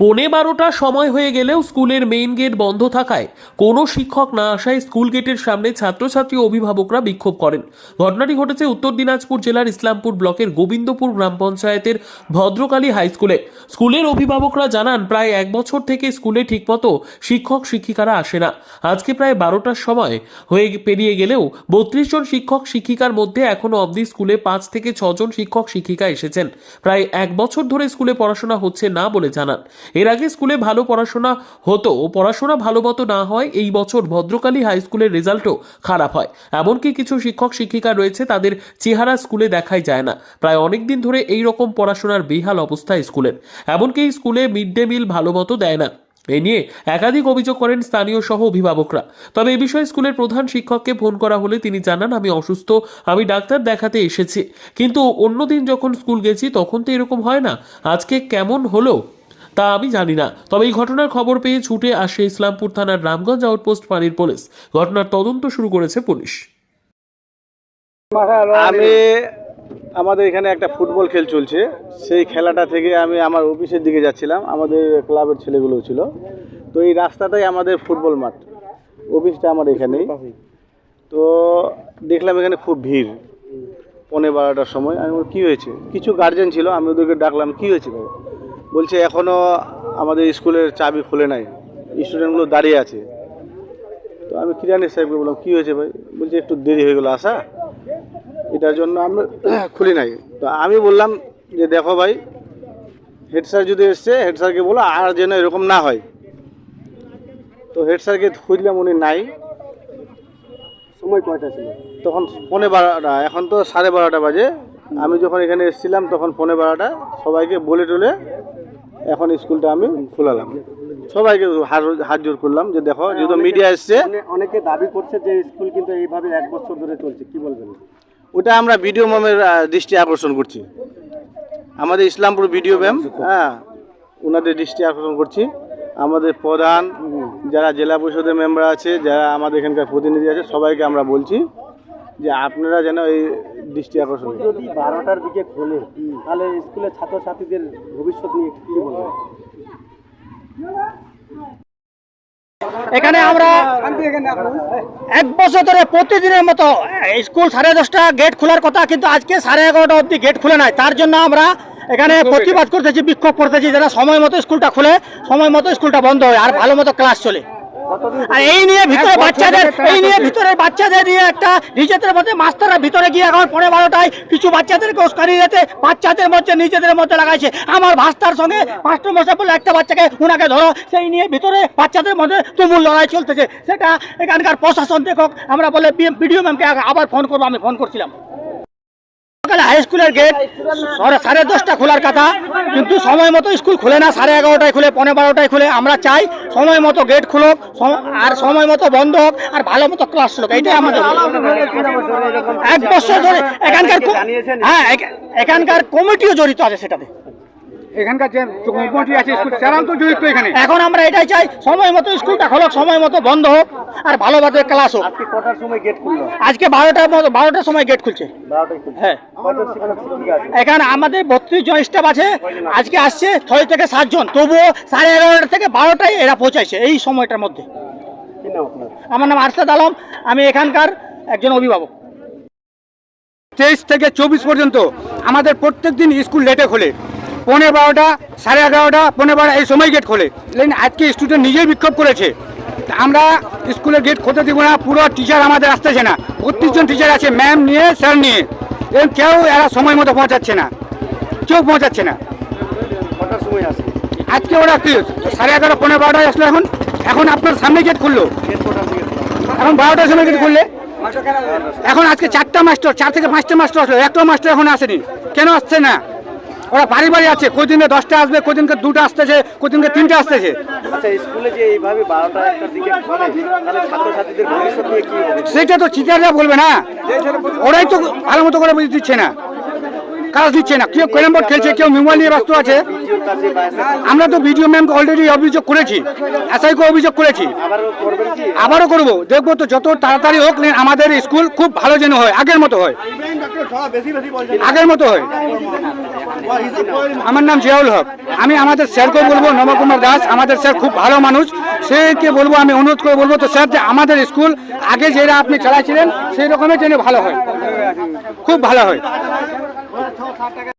পৌনে বারোটা সময় হয়ে গেলেও স্কুলের মেইন গেট বন্ধ থাকায় কোনো শিক্ষক না আসায় স্কুল গেটের সামনে ছাত্রছাত্রী ও অভিভাবকরা বিক্ষোভ করেন। ঘটনাটি ঘটেছে উত্তর দিনাজপুর জেলার ইসলামপুর ব্লকের গোবিন্দপুর গ্রাম পঞ্চায়েতের ভদ্রকালী হাই স্কুলে। স্কুলের অভিভাবকরা জানান, প্রায় এক বছর থেকে স্কুলে ঠিকমতো শিক্ষক শিক্ষিকারা আসে না। আজকে প্রায় বারোটার সময় হয়ে পেরিয়ে গেলেও বত্রিশ জন শিক্ষক শিক্ষিকার মধ্যে এখনও অবধি স্কুলে পাঁচ থেকে ছজন শিক্ষক শিক্ষিকা এসেছেন। প্রায় এক বছর ধরে স্কুলে পড়াশোনা হচ্ছে না বলে জানান। এর আগে স্কুলে ভালো পড়াশোনা হতো পড়াশোনা ভালো মতো না হয়, এই বছর ভদ্রকালী হাই স্কুলের রেজাল্টও খারাপ হয়। এমনকি কিছু শিক্ষক, শিক্ষিকা রয়েছে, তাদের চেহারা স্কুলে দেখাই যায় না। প্রায় অনেক দিন ধরে এই রকম পড়াশোনার বেহাল অবস্থা স্কুলের। এমনকি স্কুলে মিড ডে মিল ভালো মতো দেয় না। এ নিয়ে একাধিক অভিযোগ করেন স্থানীয় সহ অভিভাবকরা। তবে এ বিষয়ে স্কুলের প্রধান শিক্ষককে ফোন করা হলে তিনি জানান, আমি অসুস্থ, আমি ডাক্তার দেখাতে এসেছি। কিন্তু অন্যদিন যখন স্কুল গেছি, তখন তো এরকম হয় না। আজকে কেমন হলো? তা আমি জানি না। তবে এই ঘটনার খবর পেয়ে ছুটে আসে ইসলামপুর থানার রামগঞ্জ আউটপোস্ট ফাঁড়ির পুলিশ। ঘটনার তদন্ত শুরু করেছে পুলিশ। আমি আমাদের এখানে একটা ফুটবল খেল চলছে। সেই খেলাটা থেকে আমি আমার অফিসের দিকে যাচ্ছিলাম। আমাদের ক্লাবের ছেলেগুলো ছিল। তো এই রাস্তাটাই আমাদের ফুটবল মাঠ। অফিসটা আমার এখানেই। তো দেখলাম এখানে খুব ভিড়। পনেরো বারোটার সময়। আমি বললাম, কী হয়েছে? কিছু গার্জেন ছিল। আমি ওদেরকে ডাকলাম কী হয়েছে বলছে এখনও আমাদের স্কুলের চাবি খুলে নাই। স্টুডেন্টগুলো দাঁড়িয়ে আছে। তো আমি কিরানি সাহেবকে বললাম কী হয়েছে ভাই? বলছে একটু দেরি হয়ে গেলো আসা। এটার জন্য আমরা খুলি নাই। তো আমি বললাম যে দেখো ভাই হেড স্যার যদি এসছে হেড স্যারকে বলো আর যেন এরকম না হয়। তো হেড স্যারকে খুঁজলাম উনি নাই। সময় কয়টা ছিল? তখন পৌনে বারোটা এখন তো সাড়ে বারোটা বাজে। আমি যখন এখানে এসেছিলাম তখন ফোনে বারোটা সবাইকে বলে টলে এখন স্কুলটা আমি খোলালাম। সবাইকে হাত হাত জোর করলাম যে দেখো যেহেতু মিডিয়া এসছে। অনেকে দাবি করছে যে স্কুল কিন্তু এইভাবে এক বছর ধরে চলছে কি বলবেন? ওটা আমরা ভিডিও ম্যামের দৃষ্টি আকর্ষণ করছি। আমাদের ইসলামপুর ভিডিও ম্যাম হ্যাঁ ওনাদের দৃষ্টি আকর্ষণ করছি। আমাদের প্রধান যারা জেলা পরিষদের মেম্বার আছে যারা আমাদের এখানকার প্রতিনিধি আছে সবাইকে আমরা বলছি। যে আপনারা যেন এই দৃষ্টি আকর্ষণ যদি বারোটার দিকে খোলে তাহলে স্কুলের ছাত্রছাত্রীদের ভবিষ্যৎ নিয়ে কি বলবেন? এখানে আমরা এক বছর ধরে প্রতিদিনের মতো স্কুল সাড়ে দশটা গেট খোলার কথা কিন্তু আজকে সাড়ে এগারোটা অবধি গেট খুলে নাই। তার জন্য আমরা এখানে প্রতিবাদ করতেছি বিক্ষোভ করতেছি যেন সময় মতো স্কুলটা খুলে সময় মতো স্কুলটা বন্ধ হয় আর ভালো মতো ক্লাস চলে। আর এই নিয়ে ভিতরে বাচ্চাদের এই নিয়ে ভিতরে বাচ্চাদের নিয়ে একটা নিজেদের মধ্যে মাস্টাররা ভিতরে গিয়ে এখন পনেরো বারোটায় কিছু বাচ্চাদেরকে উস্কানি দিতে বাচ্চাদের মধ্যে নিজেদের মধ্যে লাগাইছে। আমার ভাস্তার সঙ্গে মাস্টার মশাই বলে একটা বাচ্চাকে উনাকে ধরো। সেই নিয়ে ভিতরে বাচ্চাদের মধ্যে তুমুল লড়াই চলতেছে। সেটা এখানকার প্রশাসন দেখুক আমরা বলে বিডিও ম্যামকে আবার ফোন করব আমি ফোন করছিলাম। সকালে হাই স্কুলের গেট সাড়ে দশটা খোলার কথা। কিন্তু সময় মতো স্কুল খুলে না সাড়ে এগারোটায় খুলে পনেরো বারোটায় খুলে। আমরা চাই সময় মতো গেট খুলুক আর সময় মতো বন্ধ হোক আর ভালো মতো ক্লাস চলুক এইটাই আমাদের এক বছর ধরে এখানকার হ্যাঁ এখানকার কমিটিও জড়িত আছে সেটাতে। এখানকার যে কমিটি আছে স্কুল তো জড়িত এখানে। এখন আমরা এটাই চাই সময় মতো স্কুলটা খোলক সময় মতো বন্ধ হোক। আর ভালোভাবে ক্লাস হোক। আজকে কটার সময় গেট খুললো? আজকে বারোটার মতো বারোটার সময় গেট খুলছে। হ্যাঁ। এখানে আমাদের বত্রিশ জন স্টাফ আছে। আজকে আসছে ছয় থেকে সাতজন তবুও সাড়ে এগারোটা থেকে বারোটায় এরা পৌঁছাইছে এই সময়টার মধ্যে। কি নাম আপনার? আমার নাম আরশাদ আলম। আমি এখানকার একজন অভিভাবক। তেইশ থেকে চব্বিশ পর্যন্ত আমাদের প্রত্যেক দিন স্কুল লেটে খোলে। পনেরো বারোটা সাড়ে এগারোটা পনেরো বারো এই সময় গেট খোলে। লেকিন আজকে স্টুডেন্ট নিজেই বিক্ষোভ করেছে। আমরা স্কুলের গেট খুলতে দিব না পুরো টিচার আমাদের আসতেছে না। বত্রিশ জন টিচার আছে ম্যাম নিয়ে স্যার নিয়ে। এবং কেউ এরা সময় মতো পৌঁছাচ্ছে না। কেউ পৌঁছাচ্ছে না। আজকে ওরা কি সাড়ে এগারো পনেরো বারোটায় আসলো এখন? এখন আপনার সামনে গেট খুললো? এখন বারোটার সময় গেট খুললে? এখন আজকে চারটা মাস্টার চার থেকে পাঁচটা মাস্টার আসলো একটা মাস্টার এখন আসেনি। কেন আসছে না? ওরা বাড়ি বাড়ি আছে কদিনে দশটা আসবে কদিনকে দুটো আসতেছে কদিনকে তিনটে আসতেছে। আচ্ছা স্কুলে যে এইভাবে বারোটা একটার দিকে ছাত্রছাত্রীদের ভবিষ্যৎ নিয়ে কি সেটা তো টিচাররা বলবে না। ওরাই তো ভালো মতো করে বুঝে দিচ্ছে না কাজ দিচ্ছে না। কেউ ক্যারাম বোর্ড খেলছে কেউ মোবাইল নিয়ে ব্যস্ত আছে। আমরা তো ভিডিও ম্যামকে অলরেডি অভিযোগ করেছি এসআইকে অভিযোগ করেছি। আবারও করব দেখব তো যত তাড়াতাড়ি হোক আমাদের স্কুল খুব ভালো যেন হয় আগের মতো হয়। আগের মতো হয়। আমার নাম জিয়াউল হক। আমি আমাদের স্যারকে বলব নবকুমার দাস আমাদের স্যার খুব ভালো মানুষ। সেকে বলব আমি অনুরোধ করে বলব তো স্যার যে আমাদের স্কুল আগে যেটা আপনি চালাচ্ছিলেন সেই রকমের যেন ভালো হয়। খুব ভালো হয়।